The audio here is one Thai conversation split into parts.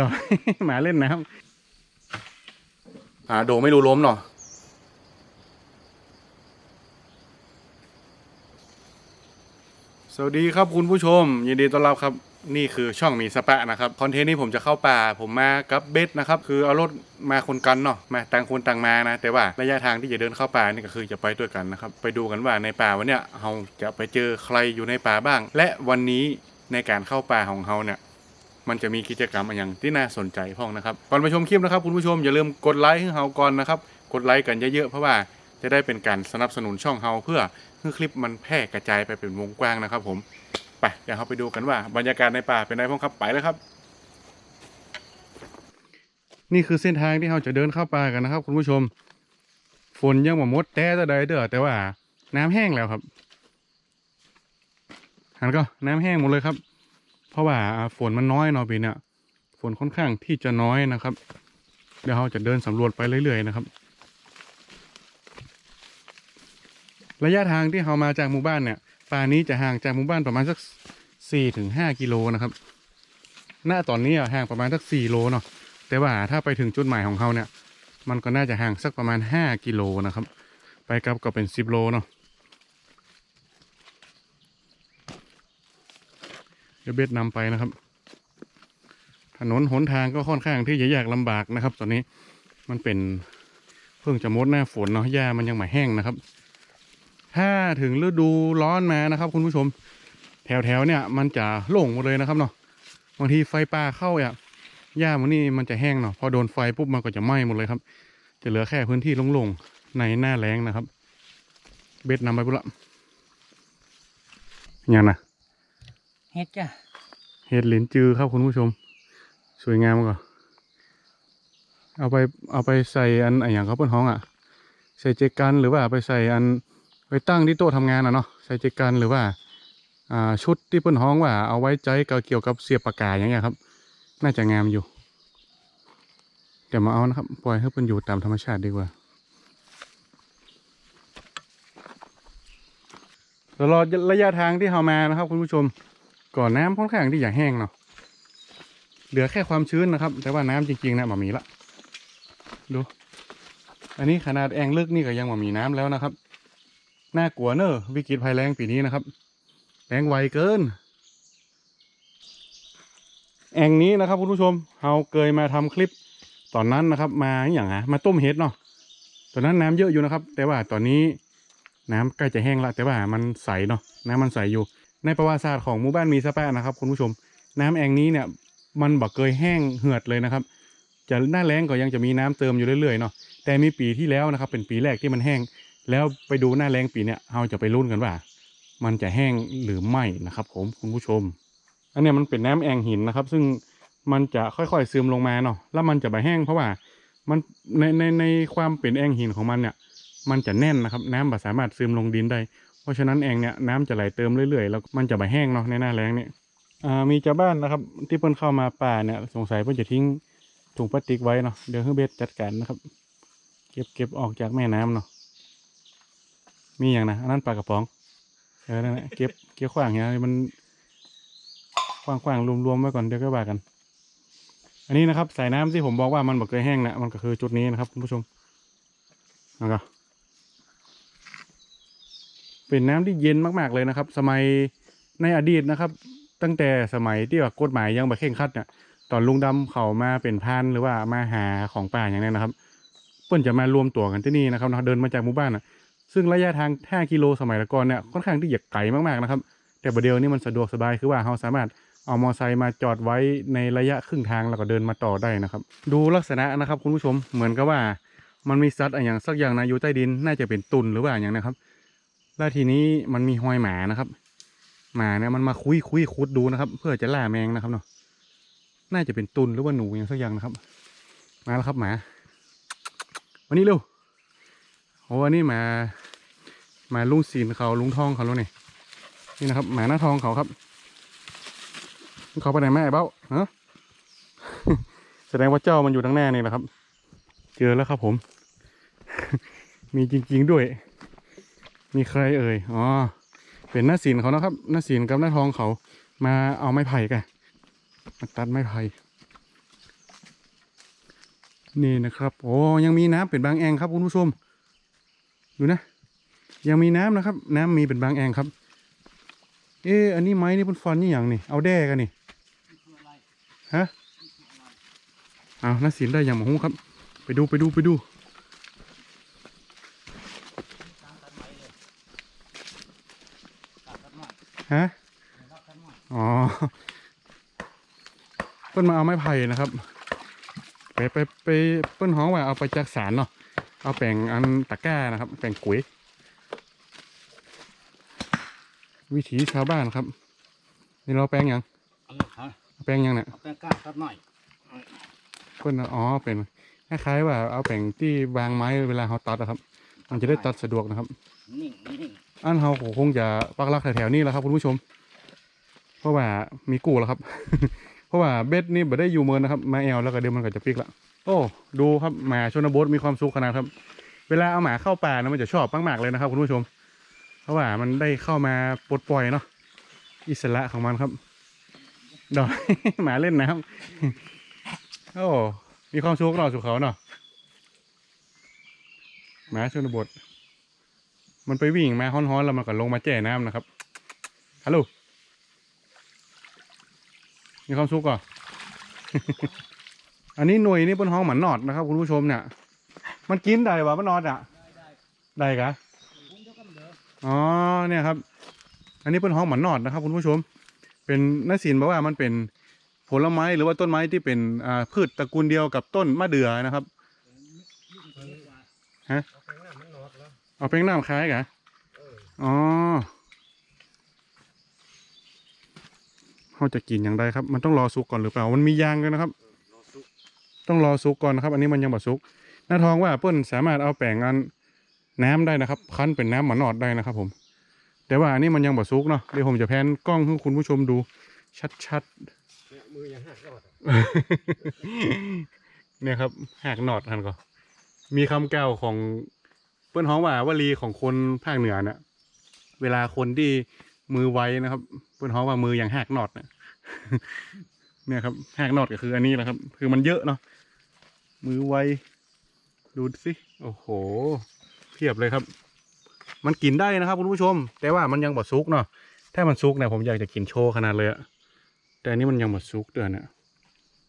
ดอย หมาเล่นน้อ่าโดไม่รู้ล้มเนาะสวัสดีครับคุณผู้ชม ยินดีต้อนรับครับ นี่คือช่องมีสปะนะครับ คอนเทนต์นี้ผมจะเข้าป่า ผมมากับเบสนะครับ คือเอารถมาคนกันเนาะมาต่างคนต่างมานะ แต่ว่าระยะทางที่จะเดินเข้าป่านี่ก็คือจะไปด้วยกันนะครับ ไปดูกันว่าในป่าวันเนี้ยเราจะไปเจอใครอยู่ในป่าบ้าง และวันนี้ในการเข้าป่าของเราเนี่ย มันจะมีกิจกรรมอะไรอย่างที่น่าสนใจพ้องนะครับก่อนไปชมคลิปนะครับคุณผู้ชมอย่าลืมกดไลค์ให้เฮาก่อนนะครับกดไลค์กันเยอะๆเพราะว่าจะได้เป็นการสนับสนุนช่องเฮาเพื่อให้คลิปมันแพร่กระจายไปเป็นวงกว้างนะครับ ผมไปเดี๋ยวเราไปดูกันว่าบรรยากาศในป่าเป็นไงพ้องครับไปเลยครับ นี่คือเส้นทางที่เราจะเดินเข้าป่ากันนะครับ คุณผู้ชม ฝนยังบ่หมดแต่แต่ใดเด้อแต่ว่า น้ำแห้งแล้วครับหันก็น้ำแห้งหมดเลยครับ เพราะว่าฝนมันน้อยเนาะปีเนี้ยฝนค่อนข้างที่จะน้อยนะครับ เดี๋ยวเราจะเดินสำรวจไปเรื่อยๆนะครับ ระยะทางที่เรามาจากหมู่บ้านเนี่ยป่านี้จะห่างจากหมู่บ้านประมาณสักสี่ถึงห้ากิโลนะครับ หน้าตอนนี้ห่างประมาณสักสี่โลเนาะแต่ว่าถ้าไปถึงจุดหมายของเขาเนี่ย มันก็น่าจะห่างสักประมาณห้ากิโลนะครับ ไปกลับก็เป็นสิบโลเนาะ เดี๋ยวเบ็ดนำไปนะครับ ถนนหนทางก็ค่อนข้างที่จะยากลำบากนะครับ ตอนนี้มันเป็นเพิ่งจะมดหน้าฝนเนาะหญ้ามันยังไม่แห้งนะครับ ถ้าถึงฤดูร้อนมานะครับ คุณผู้ชม แถวๆเนี่ย มันจะโล่งหมดเลยนะครับเนาะบางทีไฟป่าเข้าอะหญ้ามันนี่มันจะแห้งเนาะพอโดนไฟปุ๊บมันก็จะไหม้หมดเลยครับ จะเหลือแค่พื้นที่โล่งๆในหน้าแล้งนะครับ เบ็ดนำไปปุ๊บละอย่างนะ เฮ็ดจ้ะเห็ดหลินจือครับคุณผู้ชม สวยงามก่อนเอาไปเอาไปใส่อันอะไรอย่างเขาเป็นห้องอะ ใส่เจกันหรือว่าไปใส่อันไปตั้งที่โต๊ะทำงานอะเนาะใส่เจกันหรือว่าอ่าชุดที่เปิ้นห้องว่าเอาไว้ใจกับเกี่ยวกับเสียบปากกาอย่างเงี้ยครับ น่าจะงามอยู่เดี๋ยวมาเอานะครับ ปล่อยให้เปิ้นอยู่ตามธรรมชาติดีกว่าตลอดระยะทางที่เรามานะครับคุณผู้ชม ก่อนน้ำค่อนข้างที่จะแห้งเนาะเหลือแค่ความชื้นนะครับ แต่ว่าน้ำจริงๆนะมามีละดู อันนี้ขนาดแองลึกนี่ก็ยังมามีน้ำแล้วนะครับน่ากลัวเนอะวิกฤตภัยแรงปีนี้นะครับแรงไวเกิน แองนี้นะครับคุณผู้ชมเราเคยมาทำคลิปตอนนั้นนะครับ มาอย่างอะมาต้มเห็ดเนาะตอนนั้นน้ำเยอะอยู่นะครับ แต่ว่าตอนนี้น้ำใกล้จะแห้งละแต่ว่ามันใสเนาะน้ำมันใสอยู่ ในประวัติศาสตร์ของหมู่บ้านมีสแปะนะครับคุณผู้ชม น้ำแอ่งนี้เนี่ยมันบักเคยแห้งเหือดเลยนะครับ จะหน้าแล้งก็ยังจะมีน้ำเติมอยู่เรื่อยๆเนาะแต่มีปีที่แล้วนะครับ เป็นปีแรกที่มันแห้ง แล้วไปดูหน้าแล้งปีเนี้ยเราจะไปลุ้นกันว่า มันจะแห้งหรือไม่นะครับผมคุณผู้ชม อันเนี้ยมันเป็นน้ำแอ่งหินนะครับ ซึ่งมันจะค่อยๆซึมลงมาเนาะแล้วมันจะไปแห้งเพราะว่ามันในในในความเป็นแอ่งหินของมันเนี่ย มันจะแน่นนะครับ น้ำบ่สามารถซึมลงดินได้ เพราะฉะนั้นแองเนี่ยน้ำจะไหลเติมเรื่อยๆ แล้วมันจะไปแห้งเนาะในหน้าแล้งเนี่ยมีชาวบ้านนะครับ ที่เพิ่นเข้ามาป่าเนี่ยสงสัยเพิ่นจะทิ้งถุงพลาสติกไว้เนาะเดี๋ยวให้เบสจัดการนะครับ เก็บเก็บออกจากแม่น้ำเนาะมีอย่างนะอันนั้นปลากระป๋องเออนั่นแหละเก็บเก็บขว้างเนี่ยมันขว้างขว้างๆรวมๆไว้ก่อนเดี๋ยวก็ว่ากัน อันนี้นะครับสายน้ำที่ผมบอกว่ามันบ่เคยแห้งนะมันก็คือจุดนี้นะครับคุณผู้ชมนะครับ เป็นน้ำที่เย็นมากๆเลยนะครับ สมัยในอดีตนะครับ ตั้งแต่สมัยที่ว่ากฎหมายยังแบบเข่งคัดเนี่ยตอนลุงดำเขามาเป็นพรานหรือว่ามาหาของป่าอย่างนี้นะครับเปิ้นจะมารวมตัวกันที่นี่นะครับเนาเดินมาจากหมู่บ้านอะซึ่งระยะทาง 5 กิโลสมัยก่อนเนี่ยค่อนข้างที่จะไกลมากๆนะครับ แต่ประเดี๋ยวนี้มันสะดวกสบายคือว่าเราสามารถเอามอไซค์มาจอดไว้ในระยะครึ่งทางแล้วก็เดินมาต่อได้นะครับ ดูลักษณะนะครับคุณผู้ชมเหมือนกับว่า มันมีสัตว์อย่างสักอย่างนะอยู่ใต้ดินน่าจะเป็นตุนหรือว่าอย่างนะครับ แล้วทีนี้มันมีหอยหมานะครับ หมาเนี่ยมันมาคุยคุยคุดดูนะครับ เพื่อจะล่าแมงนะครับเนาะน่าจะเป็นตุนหรือว่าหนูอย่างสักอย่างนะครับ มาแล้วครับหมา วันนี้เร็วโอ้วันนี้หมาหมาลุงศีลเขาลุงทองเขาแล้วนี่นี่นะครับ หมาหน้าทองเขาครับ เขาไปไหนแม่ไอ้เบ้าฮะแสดงว่าเจ้ามันอยู่ทางหน้านี่แหละครับ เจอแล้วครับผม มีจริง ๆด้วย มีใครเอ่ยอ๋อเป็นหน้าศิลเขานะครับหน้าศิลกับหน้าทองเขามาเอาไม้ไผ่กันมาตัดไม้ไผ่นี่นะครับโอ้ยังมีน้ำเป็นบางแองครับคุณผู้ชมดูนะ ยังมีน้ำนะครับ น้ำมีเป็นบางแองครับ เอออันนี้ไม้นี่เป็นฟันนี่อย่างนี่เอาแด้กันนี่ฮะเอาน่าสินได้อย่างหมอหูครับ ไปดูไปดูไปดู ฮะอ๋อเปิ้นมาเอาไม้ไผ่นะครับ ไปไปไปเปิ้นห้องว่าเอาไปจากสารเนาะเอาแป่งอันตะกร้านะครับ แป่งกุยวิถีชาวบ้านครับ นี่เราแปลงหยังเอาเลยฮะแปลงหยังเนี่ยเอาแป้งก้าสักหน่อยเปิ้นเอาอ๋อเป็นคล้ายๆว่าเอาแป่งที่วางไม้เวลาเขาตัดนะครับ มันจะได้ตัดสะดวกนะครับนิ่งนิ่ง อันเขาคงจะปักลักแถวๆนี้แหละครับคุณผู้ชม เพราะว่ามีกูแล้วครับ เพราะว่าเบ็ดนี่บ่ได้อยู่เมืองนะครับ มาแอลแล้วก็เดี๋ยวมันก็จะปิกละโอ้ดูครับหมาชนบทมีความสุขขนาดครับ เวลาเอาหมาเข้าป่านะมันจะชอบมากๆเลยนะครับคุณผู้ชม เพราะว่ามันได้เข้ามาปลดปล่อยเนาะอิสระของมันครับดอกหมาเล่นน้ำโอ้มีความสุขเนาะสุขเขาเนาะหมาชนบท มันไปวิ่งมาฮ้อนๆแล้วมันก็ลงมาแจ่น้ำนะครับฮัลโหลมีความสุขก่ออันนี้หน่วยนี่บนห้องหมันนอดนะครับคุณผู้ชมเนี่ย มันกินได้วะมันนอดอะ ได้กะอ๋อเนี่ยครับ อันนี้เป็นห้องหมันนอดนะครับคุณผู้ชม เป็นนศิลป์บอกว่ามันเป็นผลไม้หรือว่าต้นไม้ที่เป็นอ่าพืชตระกูลเดียวกับต้นมะเดื่อนะครับฮะ เอาเป็นน้ำคล้ายกะอ๋อเขาจะกินอย่างไรครับ มันต้องรอสุกก่อนหรือเปล่า มันมียางกันนะครับ ต้องรอสุกก่อนนะครับ อันนี้มันยังบ่สุก หน้าทองว่าเปิ้ลสามารถเอาแป้งอันน้ำได้นะครับ คั้นเป็นน้ำหมันนอดได้นะครับ ผม แต่ว่าอันนี้มันยังบ่สุกเนาะ เดี๋ยวผมจะแพนกล้องให้คุณผู้ชมดู ชัดๆมือยังหักรอดเนี่ยครับหากหนอดทันก็มีคำเก่าของเปิ้นฮ้องว่าวลีของคนภาคเหนือเนี่ยเวลาคนที่มือไวนะครับ เปิ้นฮ้องว่ามืออย่างหักหนอดเนี่ยเนี่ยครับหักหนอดก็คืออันนี้แหละครับ คือมันเยอะเนาะมือไวดูสิโอ้โหเพียบเลยครับ มันกินได้นะครับคุณผู้ชม แต่ว่ามันยังบดซุกเนาะถ้ามันซุกเนี่ยผมอยากจะกินโชว์ขนาดเลยอะแต่อันนี้มันยังบดซุกเดือนเนี่ย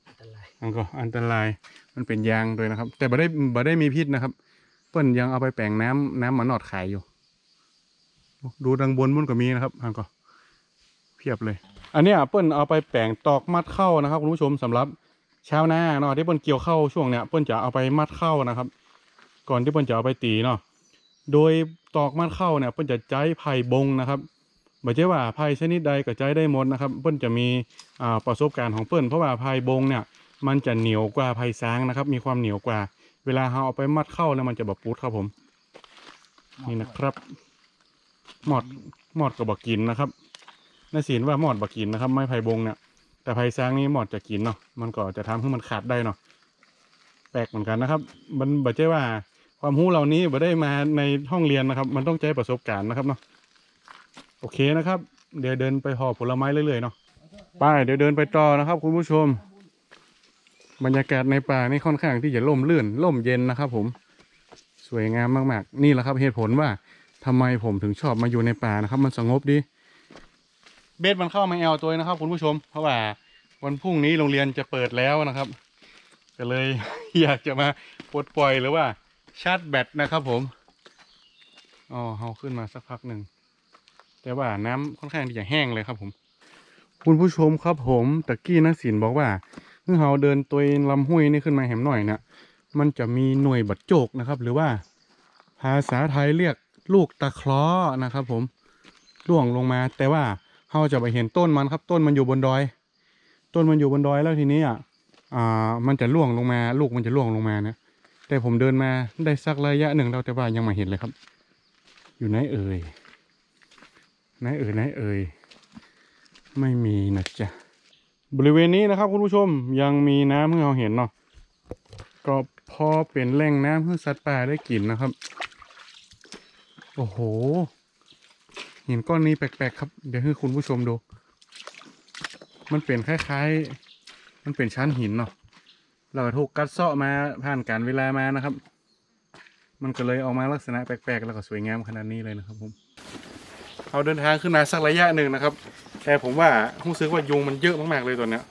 อันตรายมันก็อันตรายมันเป็นยางด้วยนะครับ แต่บ่ได้บ่ได้มีพิษนะครับเปิ้นยังเอาไปแปลงน้ำน้ำหมันนอดขายอยู่ ดูดังบนมันก็มีนะครับอันก็เพียบเลย อันนี้เปิ้นเอาไปแปลงตอกมัดเข้านะครับคุณผู้ชมสำหรับเช้าวนาเนาะที่เปิ้นเกี่ยวเข้าช่วงเนี้ยเปิ้นจะเอาไปมัดเข้านะครับ ก่อนที่เปิ้นจะเอาไปตีเนาะโดยตอกมัดเข้าเนี่ยเปิ้นจะใจไผ่บงนะครับบ่ใช่ว่าไผ่ชนิดใดก็ใจได้หมดนะครับ เปิ้นจะมีประสบการณ์ของเปิ้นเพราะว่าไผ่บงเนี่ยมันจะเหนียวกว่าไผ่ซางนะครับ มีความเหนียวกว่า เวลาเราเอาไปมัดเข้าแล้วมันจะแบบปุดครับผม นี่นะครับ หมอดหมอดกับบักกินนะครับน่าสินว่าหมอดบักกินนะครับ ไม้ไผ่บงเนี่ย แต่ไผ่ซางนี่หมอดจะกินเนาะ มันก็จะทำให้มันขาดได้เนาะ แปลกเหมือนกันนะครับ มันบอกใช่ว่า ความรู้เหล่านี้บ่ได้มาในห้องเรียนนะครับ มันต้องใช้ประสบการณ์นะครับเนาะ โอเคนะครับ เดี๋ยวเดินไปห่อผลไม้เรื่อยๆเนาะ ไป เดี๋ยวเดินไปต่อนะครับ คุณผู้ชม บรรยากาศในป่านี่ค่อนข้างที่จะร่มรื่นร่มเย็นนะครับ ผม สวยงามมากๆ นี่แหละครับเหตุผลว่าทำไมผมถึงชอบมาอยู่ในป่านะครับ มันสงบดี เบสมันเข้ามาแอลตัวนะครับ คุณผู้ชม เพราะว่าวันพรุ่งนี้โรงเรียนจะเปิดแล้วนะครับก็เลยอยากจะมาปลดปล่อยหรือว่าชาร์จแบตนะครับ ผมอ๋อเอาขึ้นมาสักพักหนึ่งแต่ว่าน้ำค่อนข้างที่จะแห้งเลยครับ ผม คุณผู้ชมครับผมตะกี้นักศิลป์บอกว่า เมื่อเราเดินตัวลำห้วยนี่ขึ้นมาแหมหน่อยเนี่ยมันจะมีหน่วยบัดโจกนะครับ หรือว่าภาษาไทยเรียกลูกตะเคราะห์นะครับ ผมล่วงลงมา แต่ว่าเราจะไปเห็นต้นมันครับ ต้นมันอยู่บนดอย ต้นมันอยู่บนดอยแล้วทีนี้อะอ่ามันจะล่วงลงมา ลูกมันจะล่วงลงมานะแต่ผมเดินมาได้สักระยะหนึ่งแล้วแต่ว่ายังไม่เห็นเลยครับ อยู่ไหนเอ่ยไหนเอ่ยไหนเอ่ยไม่มีนะจ๊ะ บริเวณนี้นะครับคุณผู้ชมยังมีน้ำให้เราเห็นเนาะก็พอเป็นแหล่งน้ำให้สัตว์ป่าได้กินนะครับ โอ้โหหินก้อนนี้แปลกๆครับ เดี๋ยวให้คุณผู้ชมดู มันเป็นคล้ายๆ มันเป็นชั้นหินเนาะแล้วก็ถูกกัดเซาะมาผ่านการเวลามานะครับ มันก็เลยออกมาลักษณะแปลกๆ แล้วก็สวยงามขนาดนี้เลยนะครับผมเอาเดินทางขึ้นมาสักระยะหนึ่งนะครับ แต่ผมว่ารู้สึกว่ายุงมันเยอะมากๆเลยตัวเนี้ย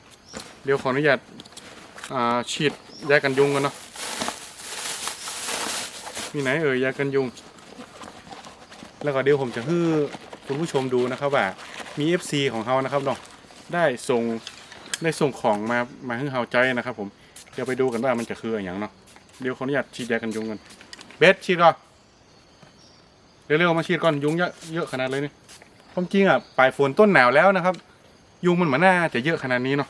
เดี๋ยวขออนุญาตอ่าฉีดยากันยุงกันเนาะมีไหนเอ่ยยากันยุง แล้วก็เดี๋ยวผมจะให้คุณผู้ชมดูนะครับว่ามี FC ของเขานะครับเนาะได้ส่งได้ส่งของมามาให้เราใจนะครับ ผมเดี๋ยวไปดูกันว่ามันจะคืออย่างเนาะเดี๋ยวขออนุญาตฉีดยากันยุงกันเบสฉีดก่อนเร็วๆมาฉีดก่อนยุงเยอะเยอะขนาดเลยนี่ ความจริงอะปลายฝนต้นหนาวแล้วนะครับ ยุงมันเหมือนน่าจะเยอะขนาดนี้เนาะ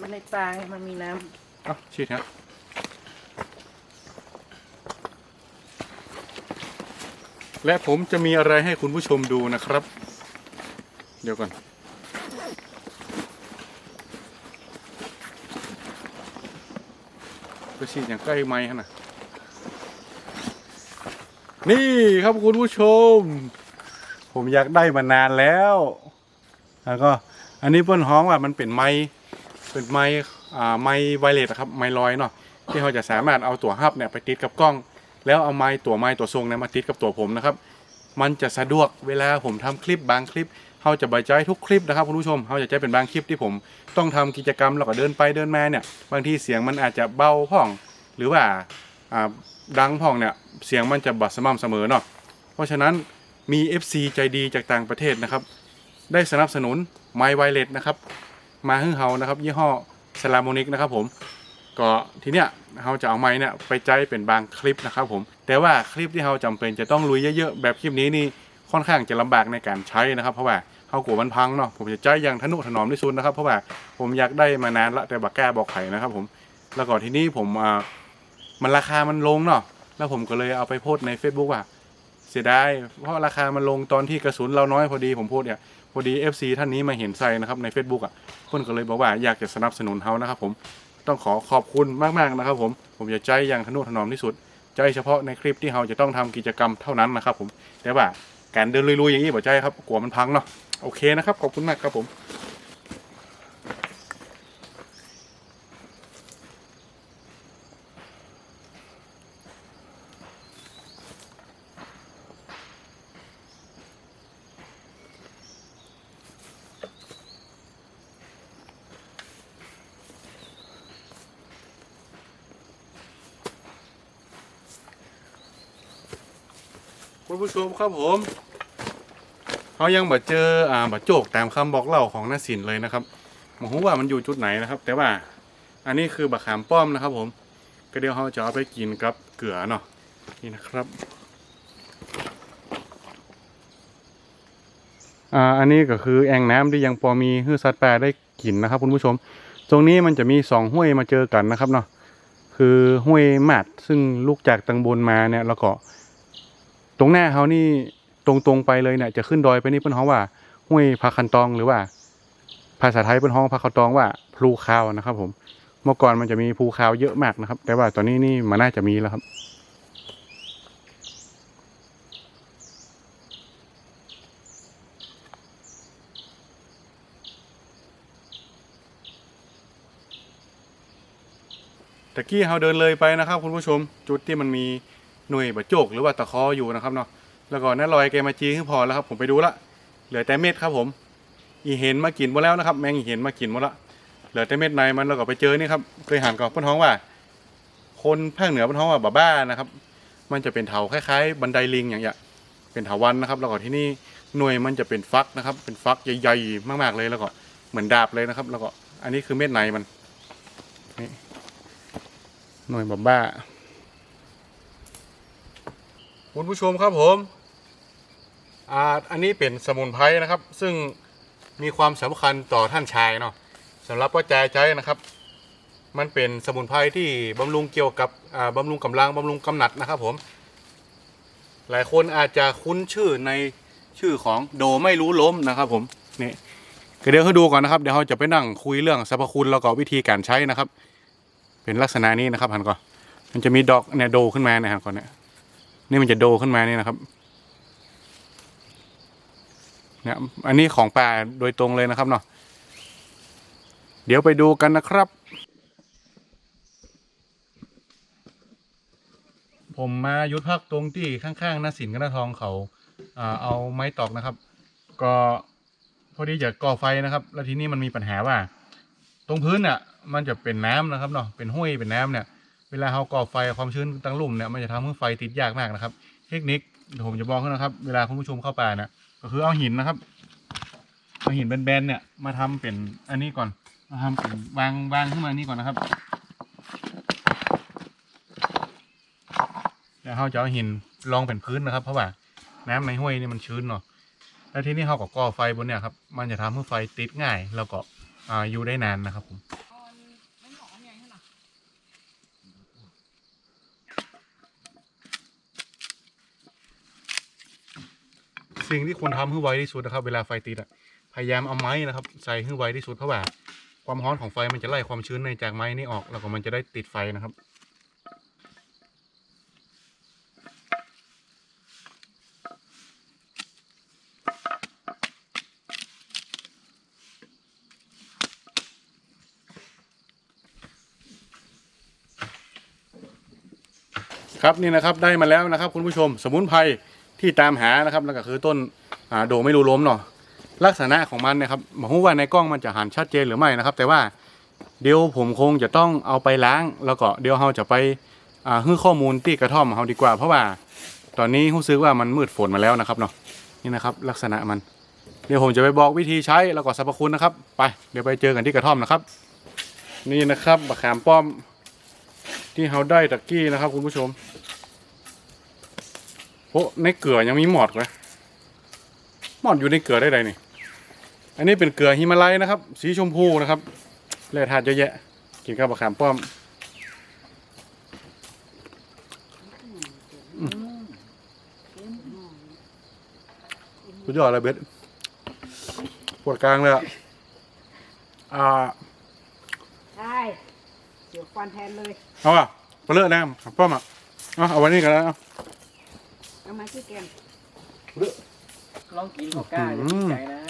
มันในปลาไงมันมีน้เอ้าฉีดครับและผมจะมีอะไรให้คุณผู้ชมดูนะครับ เดี๋ยวก่อนไปฉีดอย่างใกล้ไม้ฮะนะ นี่ครับคุณผู้ชม ผมอยากได้มานานแล้ว แล้วก็อันนี้เปิ้นฮ้องว่ามันเป็นไม้เป็นไม้อ่าไม้ไวเลสครับไม้ลอยเนาะที่เขาจะสามารถเอาตัวฮับเนี่ยไปติดกับกล้อง แล้วเอาไม้ตัวไม้ตัวทรงเนี่ยมาติดกับตัวผมนะครับ มันจะสะดวกเวลาผมทำคลิปบางคลิปเขาจะใบใจทุกคลิปนะครับคุณผู้ชมเขาจะใช้เป็นบางคลิปที่ผมต้องทำกิจกรรมแล้วก็เดินไปเดินมาเนี่ยบางทีเสียงมันอาจจะเบาพ่อง หรือว่าอ่า ดังพ่องเนี่ยเสียงมันจะบัดสม่ำเสมอเนาะเพราะฉะนั้นมี FC ใจดีจากต่างประเทศนะครับ ได้สนับสนุนไมค์ไวเลสนะครับ มาให้เฮานะครับ ยี่ห้อสลามนิกนะครับผมก็ทีเนี้ยเราจะเอาไม้เนี่ยไปใจเป็นบางคลิปนะครับผม แต่ว่าคลิปที่เราจำเป็นจะต้องลุยเยอะๆ แบบคลิปนี้นี่ค่อนข้างจะลำบากในการใช้นะครับ เพราะว่าเขากลัวมันพังเนาะผมจะใจอย่างทนุถนอมที่สุดนะครับ เพราะว่าผมอยากได้มานานละแต่บักกล้าบอกไข่นะครับผมแล้วก็ทีนี้ผมอ่า มันราคามันลงเนาะแล้วผมก็เลยเอาไปโพสต์ใน Facebook ว่า เสียดายเพราะราคามันลงตอนที่กระสุนเราน้อยพอดีผมโพูดเนี่ยพอดี FC ท่านนี้มาเห็นไซนะครับใน Facebook อะเพื่อนก็เลยบอกว่าอยากจะสนับสนุนเขานะครับ ผมต้องขอขอบคุณมากๆนะครับ ผมผมจะใจอย่างทนุถนอมที่สุด ใจเฉพาะในคลิปที่เราจะต้องทำกิจกรรมเท่านั้นนะครับ ผมแต่ว่าการเดินลุยๆอย่างนี้บ่ใจครับกลัวมันพังเนาะโอเคนะครับขอบคุณมากครับผม คุณผู้ชมครับผมเขายังบ่เจออ่าบ่โจกตามคำบอกเล่าของนาสินเลยนะครับหมรู้ว่ามันอยู่จุดไหนนะครับ แต่ว่าอันนี้คือบะขามป้อมนะครับ ผมก็เดี๋ยวเขาจะเอาไปกินกับเกลือเนาะนี่นะครับอ่าอันนี้ก็คือแอ่งน้ำที่ยังพอมีให้อสัตว์แป่าได้กินนะครับคุณผู้ชม ตรงนี้มันจะมีสองห้วยมาเจอกันนะครับเนาะคือห้วยหมัดซึ่งลูกจากตังบนมาเนี่ยแล้วก็ ตรงหน้าเขานี่ตรงๆไปเลยเนี่ยจะขึ้นดอยไปนี่เปิ้นฮ้องว่าห้วยพาคันตองหรือว่า ภาษาไทยเปิ้นฮ้องพาคันตองว่าพลูคาวนะครับ ผม เมื่อก่อนมันจะมีภูคาวเยอะมากนะครับ แต่ว่าตอนนี้นี่มันน่าจะมีแล้วครับตะกี้เราเดินเลยไปนะครับ คุณผู้ชมจุดที่มันมี หน่วยบะโจกหรือว่าตะคออยู่นะครับเนาะแล้วก็น้าลอยแกมาจีขึ้นพอแล้วครับผมไปดูละเหลือแต่เม็ดครับผมอีเห็นมากินหมดแล้วนะครับ แมงอีเห็นมากินหมดละเหลือแต่เม็ดในมันแล้วก็ไปเจอนี่ครับเคยหันกับเพื่อนท้องว่า คนภาคเหนือพื่อนท้องว่าบาบ้านะครับ มันจะเป็นเถาคล้ายๆ บันไดลิงอย่างเงี้ยเป็นเถาวันนะครับ แล้วก็ที่นี่หน่วยมันจะเป็นฟักนะครับ เป็นฟักใหญ่ๆมากๆเลยแล้วก็เหมือนดาบเลยนะครับ แล้วก็อันนี้คือเม็ดในมันนี่หน่วยบาบ้า คุณผู้ชมครับผมอ่าอันนี้เป็นสมุนไพรนะครับ ซึ่งมีความสำคัญต่อท่านชายเนาะสำหรับว่าใจใจนะครับ มันเป็นสมุนไพรที่บำรุงเกี่ยวกับอ่าบำรุงกำลังบำรุงกำหนัดนะครับผม หลายคนอาจจะคุ้นชื่อในชื่อของโดไม่รู้ล้มนะครับ ผมนี่ก็เดี๋ยวให้ดูก่อนนะครับเดี๋ยวเราจะไปนั่งคุยเรื่องสรรพคุณแล้วก็วิธีการใช้นะครับ เป็นลักษณะนี้นะครับหันก่อนมันจะมีดอกเนี่ยโดขึ้นมาเนี่ยหันก่อนเนี่ย นี่มันจะโดขึ้นมานี่นะครับเนี่ยอันนี้ของป่าโดยตรงเลยนะครับเนาะเดี๋ยวไปดูกันนะครับ ผมมายุดพักตรงที่ข้างๆนาสินกับนาทองเขาเอาไม้ตอกนะครับ ก็พอดีจะก่อไฟนะครับ แล้วทีนี้มันมีปัญหาว่า ตรงพื้นเนี่ยมันจะเป็นน้ำนะครับเนาะเป็นห้วยเป็นน้ำเนี่ย เวลาเราก่อไฟความชื้นตั้งลุ่มเนี่ยมันจะทำให้ไฟติดยากมากนะครับ เทคนิคเดี๋ยวผมจะบอกให้นะครับ เวลาคุณผู้ชมเข้าป่าเนี่ยก็คือเอาหินนะครับเอาหินแบนๆเนี่ยมาทำเป็นอันนี้ก่อนมาทำเป็นวางวางขึ้นมานี่ก่อนนะครับแล้วเราจะเอาหินรองเป็นพื้นนะครับ เพราะว่าน้ำในห้วยนี่มันชื้นเนาะแล้วที่นี้เราก็ก่อไฟบนเนี่ยครับมันจะทำให้ไฟติดง่าย แล้วก็ออยู่ได้นานนะครับผม สิ่งที่ควรทำให้ไวที่สุดนะครับ เวลาไฟติดอะพยายามเอาไม้นะครับ ใส่ให้ไวที่สุดเพราะว่าความร้อนของไฟมันจะไล่ความชื้นในจากไม้นี่ออก แล้วก็มันจะได้ติดไฟนะครับครับนี่นะครับได้มาแล้วนะครับ คุณผู้ชมสมุนไพร ที่ตามหานะครับแล้วก็คือต้นอ่าโดไม่รู้ล้มเนาะลักษณะของมันเนะครับไมารู้ว่าในกล้องมันจะหันชัดเจนหรือไม่นะครับ แต่ว่าเดี๋ยวผมคงจะต้องเอาไปล้าง แล้วก็เดี๋ยวเราจะไปอ่าให้ข้อมูลที่กระท่อมเราดีกว่า เพราะว่าตอนนี้รู้สึกว่ามันมืดฝนมาแล้วนะครับเนาะนี่นะครับ ลักษณะมัน เดี๋ยวผมจะไปบอกวิธีใช้แล้วก็สรรพคุณนะครับ ไปเดี๋ยวไปเจอกันที่กระท่อมนะครับ นี่นะครับบะขามป้อมที่เราได้ตะกี้นะครับ คุณผู้ชม โอ้ในเกลือยังมีหมอดเลยหมอดอยู่ในเกลือได้ไดนี่ อันนี้เป็นเกลือฮิมาลัยนะครับ สีชมพูนะครับแร่ธาตุเยอะแยะ กินกับมะขามป้อมอืมสุดยอดเลยเบสปวดกลางเลยอะอ่าใช่เดี๋ยวฟันแทนเลย เอาอะไปเลิกนะขามป้อมอะเอาเอาไว้นี่กันแล้ว เอาเอามาที่แกมลองกินของกล้าอืจะมใจนะ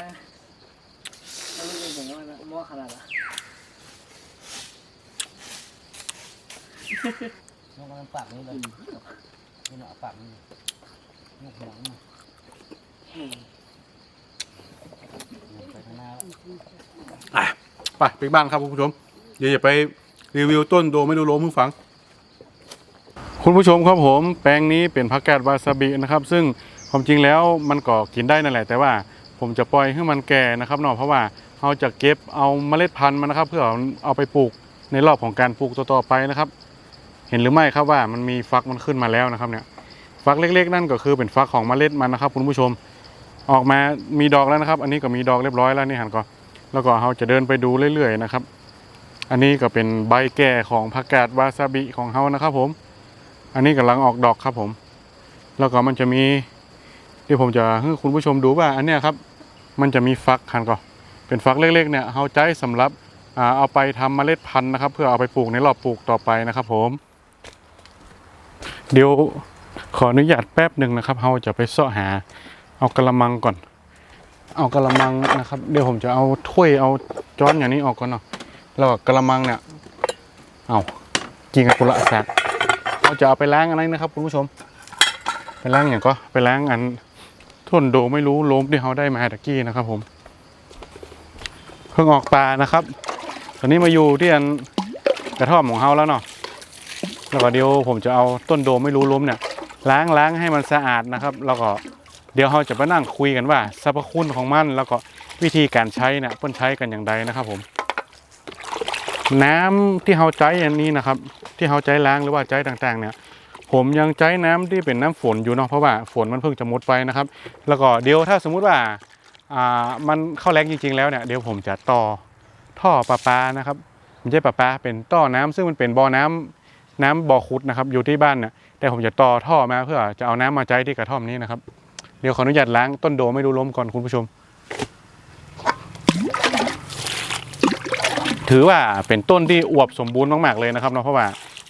ถ้ารู้จริงๆว่ามันมั่วขนาดละมันกำลังปากนี่เลยนี่เนาะปากนี่งกหัวนี่ไปข้างหน้าแล้วไปไปบ้านครับคุณผู้ชมเดี๋ยวจะไปรีวิวต้นโดไม่ดูโลมือฝัง คุณผู้ชมครับผมแปลงนี้เป็นผักกาดวาซาบินะครับ ซึ่งความจริงแล้วมันก็กินได้นั่นแหละ แต่ว่าผมจะปล่อยให้มันแก่นะครับเนาะเพราะว่าเราจะเก็บเอาเมล็ดพันธุ์มันนะครับ เพื่อเอาไปปลูกในรอบของการปลูกต่อๆไปนะครับ เห็นหรือไม่ครับว่ามันมีฟักมันขึ้นมาแล้วนะครับเนี่ยฟักเล็ก ๆ นั่นก็คือเป็นฟักของเมล็ดมันนะครับ คุณผู้ชมออกมามีดอกแล้วนะครับ อันนี้ก็มีดอกเรียบร้อยแล้วนี่หันก็แล้วก็เราจะเดินไปดูเรื่อยๆนะครับ อันนี้ก็เป็นใบแก่ของผักกาดวาซาบิของเขานะครับผม อันนี้กำลังออกดอกครับผม แล้วก็มันจะมีที่ผมจะให้คุณผู้ชมดูว่า อันเนี้ยครับ มันจะมีฟักคันก็เป็นฟักเล็กๆเนี่ยเอาใจสำหรับเอาไปทำเมล็ดพันธุ์นะครับ เพื่อเอาไปปลูกในรอบปลูกต่อไปนะครับ ผม เดี๋ยวขออนุญาตแป๊บหนึ่งนะครับเราจะไปเสาะหา เอากระมังก่อน เอากระมังนะครับ เดี๋ยวผมจะเอาถ้วยเอาจ้อนอย่างนี้ออกก่อนเนาะแล้วกระมังเนี่ย เอากินกับกุละแสก เราจะเอาไปล้างอะไรนะครับคุณผู้ชม ไปล้างอย่างก็ไปล้างอันทนโดไม่รู้ล้มที่เขาได้มาตะกี้นะครับ ผม เพิ่งออกปลานะครับ ตอนนี้มาอยู่ที่อันกระท่อมของเขาแล้วเนาะแล้วก็เดี๋ยวผมจะเอาต้นโดไม่รู้ล้มเนี่ยล้างล้างให้มันสะอาดนะครับ แล้วก็เดี๋ยวเราจะมานั่งคุยกันว่าสรรพคุณของมันแล้วก็วิธีการใช้เนี่ยเพิ่นใช้กันอย่างไรนะครับ ผม น้ำที่เราใช้อันนี้นะครับ ที่เราใช้ล้างหรือว่าใช้ต่างๆเนี่ยผมยังใช้น้ำที่เป็นน้ำฝนอยู่เนาะเพราะว่าฝนมันเพิ่งจะหมดไปนะครับ แล้วก็เดี๋ยวถ้าสมมุติว่าอ่ามันเข้าแรงจริง ๆ แล้วเนี่ยเดี๋ยวผมจะต่อท่อประปานะครับไม่ใช่ประปาเป็นท่อน้ำซึ่งมันเป็นบ่อน้ำน้ำบ่อขุดนะครับอยู่ที่บ้านเนี่ยแต่ผมจะต่อท่อมาเพื่อจะเอาน้ำมาใช้ที่กระท่อมนี้นะครับ เดี๋ยวขออนุญาตล้างต้นโดไม่รู้ล้มก่อนคุณผู้ชม ถือว่าเป็นต้นที่อวบสมบูรณ์มากๆเลยนะครับเนาะเพราะว่า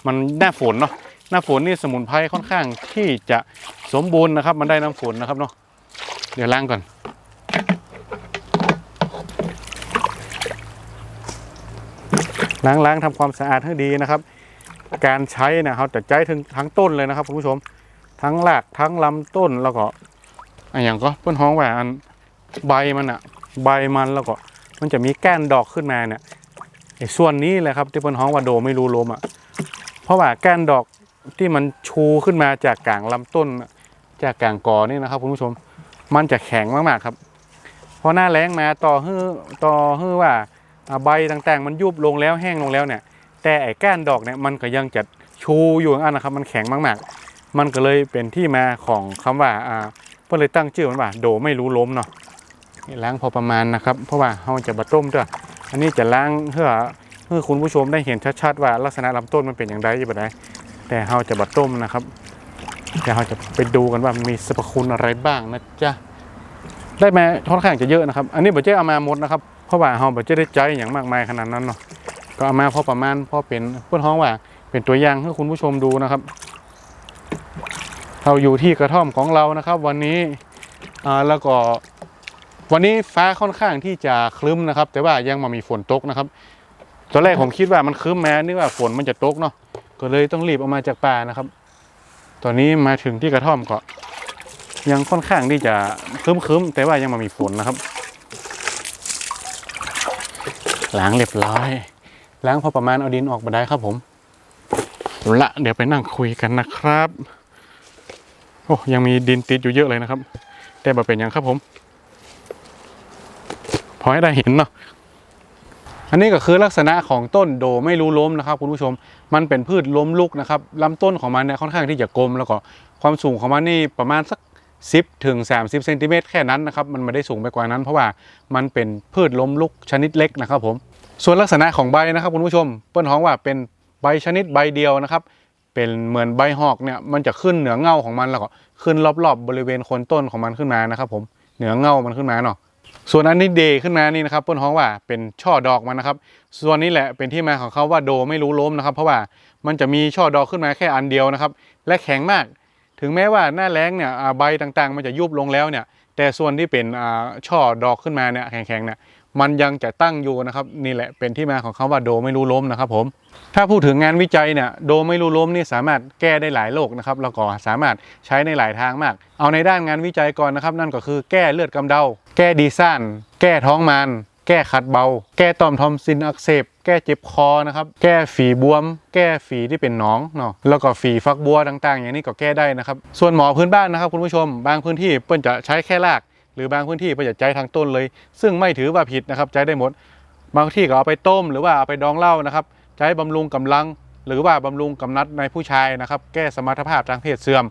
มันหน้าฝนเนาะหน้าฝนนี่สมุนไพรค่อนข้างที่จะสมบูรณ์นะครับ มันได้น้ำฝนนะครับเนาะเดี๋ยวล้างก่อนล้างๆทำความสะอาดให้ดีนะครับ การใช้นี่ยเขาจะใช้ถึงทั้งต้นเลยนะครับคุณผู้ชม ทั้งรากทั้งลำต้นแล้วก็อันอย่างก็เพื่อนห้องว่าอันใบมันอะใบมันแล้วก็มันจะมีแก้นดอกขึ้นมาเนี่ยไอ้ส่วนนี้แหละครับที่เพื่อนห้องว่าโดไม่รู้ลมอะ ราะว่าแก้นดอกที่มันชูขึ้นมาจากกลางลำต้น จากกลางกอนี่นะครับคุณผู้ชมมันจะแข็งมากๆครับพอหน้าแล้งมาต่อฮื้อต่อฮื้อว่าใบต่างๆ มันยุบลงแล้วแห้งลงแล้วเนี่ย แต่ไอ้ก้านดอกเนี่ยมันก็ยังจะชูอยู่อันนะครับ มันแข็งมากๆ มันก็เลยเป็นที่มาของคำว่าอ่าเพื่อเลยตั้งชื่อมันว่า โดไม่รู้ล้มเนาะล้างพอประมาณนะครับ เพราะว่าเราจะบะต้มด้วยอันนี้จะล้างเพื่อ เพื่อคุณผู้ชมได้เห็นชัดๆว่าลักษณะลำต้นมันเป็นอย่างไรอยู่แบบไหนแต่เราจะบะต้มนะครับเดี๋ยวเราจะไปดูกันว่ามีสรรพคุณอะไรบ้างนะจ๊ะได้มาค่อนข้างจะเยอะนะครับ อันนี้บัจเจ้เอามาหมดนะครับเพราะว่าเราบัจเจ้ได้ใจอย่างมากมายขนาดนั้นเนาะก็เอามาพอประมาณพอเป็นเพื่อนห้องว่าเป็นตัวอย่างให้คุณผู้ชมดูนะครับ เราอยู่ที่กระท่อมของเรานะครับ วันนี้อ่าแล้วก็วันนี้ฟ้าค่อนข้างที่จะคลึ้มนะครับ แต่ว่ายังมามีฝนตกนะครับ ตอนแรกผมคิดว่ามันคลึ้มแม้นึกว่าฝนมันจะตกเนาะก็เลยต้องรีบออกมาจากป่านะครับ ตอนนี้มาถึงที่กระท่อมก็ ยังค่อนข้างที่จะคลึ้มๆแต่ว่ายังมามีฝนนะครับล้างเรียบร้อยล้างพอประมาณเอาดินออกมาได้ครับผมละเดี๋ยวไปนั่งคุยกันนะครับโอ้ยังมีดินติดอยู่เยอะเลยนะครับ แต่บ่เป็นยังครับผม พอให้ได้เห็นเนาะ อันนี้ก็คือลักษณะของต้นโดไม่รู้ล้มนะครับคุณผู้ชมมันเป็นพืชล้มลุกนะครับลำต้นของมันเนี่ยค่อนข้างที่จะกลมแล้วก็ความสูงของมันนี่ประมาณสัก 10ถึง30เซนติเมตรแค่นั้นนะครับมันไม่ได้สูงไปกว่านั้น เพราะว่ามันเป็นพืชล้มลุกชนิดเล็กนะครับผมส่วนลักษณะของใบนะครับคุณผู้ชมเปิ้ลฮ้องว่าเป็นใบชนิดใบเดียวนะครับ เป็นเหมือนใบหอกเนี่ยมันจะขึ้นเหนือเงาของมันแล้วก็ขึ้นรอบๆบบริเวณโคนต้นของมันขึ้นมานะครับผมเหนือเงามันขึ้นมาเนาะ ส่วนอันนี้เดย์ขึ้นมานี่นะครับเปิ้ลฮ้องว่าเป็นช่อดอกมันนะครับ ส่วนนี้แหละเป็นที่มาของเขาว่าโดไม่รู้ล้มนะครับ เพราะว่ามันจะมีช่อดอกขึ้นมาแค่อันเดียวนะครับ และแข็งมาก ถึงแม้ว่าหน้าแรงเนี่ยใบต่างๆ มันจะยุบลงแล้วเนี่ย แต่ส่วนที่เป็นอ่าช่อดอกขึ้นมาเนี่ยแข็งๆเนี่ย มันยังจะตั้งอยู่นะครับนี่แหละเป็นที่มาของคำว่าโดไม่รู้ล้มนะครับผมถ้าพูดถึงงานวิจัยเนี่ยโดไม่รู้ล้มนี่สามารถแก้ได้หลายโรคนะครับแล้วก็สามารถใช้ในหลายทางมาก เอาในด้านงานวิจัยก่อนนะครับ นั่นก็คือแก้เลือดกำเดา แก้ดีซ่านแก้ท้องมานแก้ขัดเบา แก้ต่อมทอมซินอักเสบแก้เจ็บคอนะครับ แก้ฝีบวม แก้ฝีที่เป็นหนองเนาะ แล้วก็ฝีฟักบัวต่างๆ อย่างนี้ก็แก้ได้นะครับ ส่วนหมอพื้นบ้านนะครับคุณผู้ชม บางพื้นที่เปิ้นจะใช้แค่ราก รือบางพื้นที่เปิ้นจะใช้ทางต้นเลย ซึ่งไม่ถือว่าผิดนะครับใช้ได้หมด บางที่ก็เอาไปต้มหรือว่าเอาไปดองเหล้านะครับ ใช้บำรุงกำลัง หรือว่าบำรุงกำนัดในผู้ชายนะครับ แก้สมรรถภาพทางเพศเสื่อม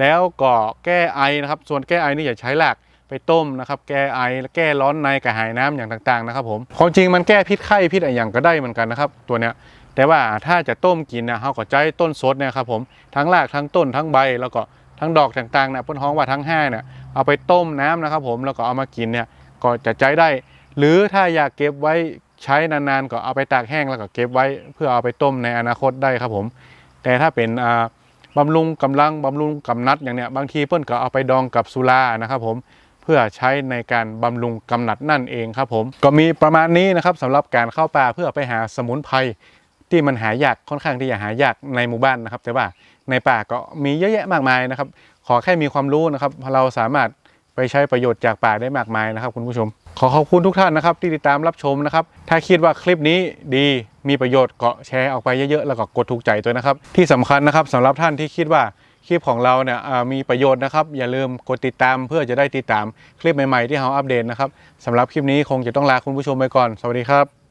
แล้วก็แก้ไอนะครับ ส่วนแก้ไอนี่อย่าใช้รากไปต้มนะครับ แก้ไอแก้ร้อนในกระหายน้ำอย่างต่างๆนะครับผมความจริงมันแก้พิษไข้พิษอะไรอย่างก็ได้เหมือนกันนะครับ ตัวเนี้ยแต่ว่าถ้าจะต้มกินนะเขาก็ใช้ต้นสดเนี่ยครับผมทั้งรากทั้งต้นทั้งใบแล้วก็ทั้งดอกต่างๆนะเพิ่นฮ้องว่าทั้งห้าเนี่ย เอาไปต้มน้ำนะครับ ผมแล้วก็เอามากินเนี่ยก็จะใช้ได้ หรือถ้าอยากเก็บไว้ใช้นานๆก็เอาไปตากแห้งแล้วก็เก็บไว้ เพื่อเอาไปต้มในอนาคตได้ครับผม แต่ถ้าเป็นบำรุงกำลังบำรุงกำนัดอย่างเนี้ยบางทีเพิ่อนก็เอาไปดองกับสุรานะครับผมเพื่อใช้ในการบำรุงกำนัดนั่นเองครับผม ก็มีประมาณนี้นะครับสำหรับการเข้าป่าเพื่อไปหาสมุนไพรที่มันหายากค่อนข้างที่จะหายากในหมู่บ้านนะครับ แต่ว่าในป่าก็มีเยอะแยะมากมายนะครับ ขอแค่มีความรู้นะครับ เราสามารถไปใช้ประโยชน์จากป่าได้มากมายนะครับ คุณผู้ชม ขอขอบคุณทุกท่านนะครับ ที่ติดตามรับชมนะครับ ถ้าคิดว่าคลิปนี้ดีมีประโยชน์ก็แชร์ออกไปเยอะๆแล้วก็กดถูกใจด้วยนะครับ ที่สำคัญนะครับสำหรับท่านที่คิดว่าคลิปของเราเนี่ยมีประโยชน์นะครับ อย่าลืมกดติดตามเพื่อจะได้ติดตามคลิปใหม่ๆที่เราอัปเดตนะครับสำหรับคลิปนี้คงจะต้องลาคุณผู้ชมไปก่อน สวัสดีครับ